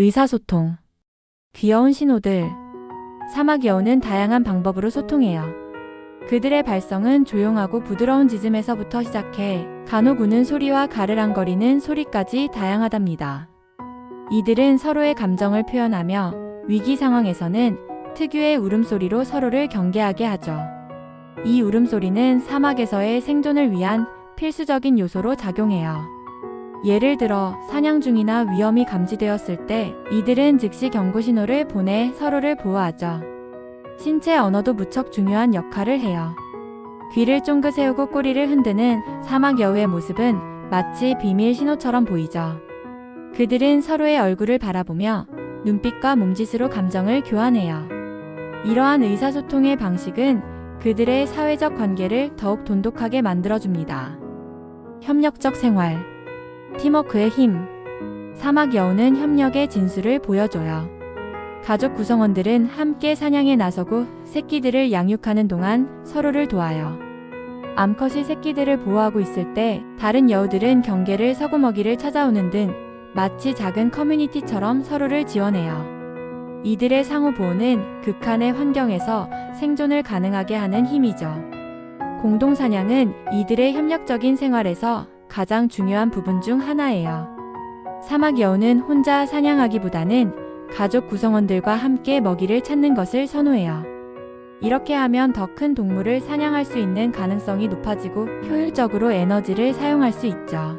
의사소통. 귀여운 신호들. 사막 여우는 다양한 방법으로 소통해요. 그들의 발성은 조용하고 부드러운 짖음에서부터 시작해 간혹 우는 소리와 가르랑거리는 소리까지 다양하답니다. 이들은 서로의 감정을 표현하며 위기 상황에서는 특유의 울음소리로 서로를 경계하게 하죠. 이 울음소리는 사막에서의 생존을 위한 필수적인 요소로 작용해요. 예를 들어 사냥 중이나 위험이 감지되었을 때 이들은 즉시 경고 신호를 보내 서로를 보호하죠. 신체 언어도 무척 중요한 역할을 해요. 귀를 쫑긋 세우고 꼬리를 흔드는 사막 여우의 모습은 마치 비밀 신호처럼 보이죠. 그들은 서로의 얼굴을 바라보며 눈빛과 몸짓으로 감정을 교환해요. 이러한 의사소통의 방식은 그들의 사회적 관계를 더욱 돈독하게 만들어줍니다. 협력적 생활. 팀워크의 힘. 사막 여우는 협력의 진수를 보여줘요. 가족 구성원들은 함께 사냥에 나서고 새끼들을 양육하는 동안 서로를 도와요. 암컷이 새끼들을 보호하고 있을 때 다른 여우들은 경계를 서구먹이를 찾아오는 등 마치 작은 커뮤니티처럼 서로를 지원해요. 이들의 상호 보호는 극한의 환경에서 생존을 가능하게 하는 힘이죠. 공동 사냥은 이들의 협력적인 생활에서 가장 중요한 부분 중 하나예요. 사막 여우는 혼자 사냥하기보다는 가족 구성원들과 함께 먹이를 찾는 것을 선호해요. 이렇게 하면 더 큰 동물을 사냥할 수 있는 가능성이 높아지고 효율적으로 에너지를 사용할 수 있죠.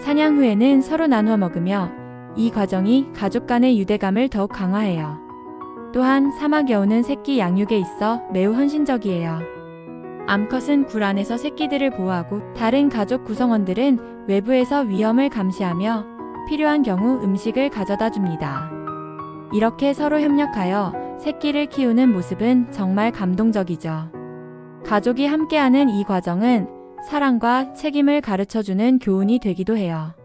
사냥 후에는 서로 나누어 먹으며 이 과정이 가족 간의 유대감을 더욱 강화해요. 또한 사막 여우는 새끼 양육에 있어 매우 헌신적이에요. 암컷은 굴 안에서 새끼들을 보호하고 다른 가족 구성원들은 외부에서 위험을 감시하며 필요한 경우 음식을 가져다 줍니다. 이렇게 서로 협력하여 새끼를 키우는 모습은 정말 감동적이죠. 가족이 함께하는 이 과정은 사랑과 책임을 가르쳐 주는 교훈이 되기도 해요.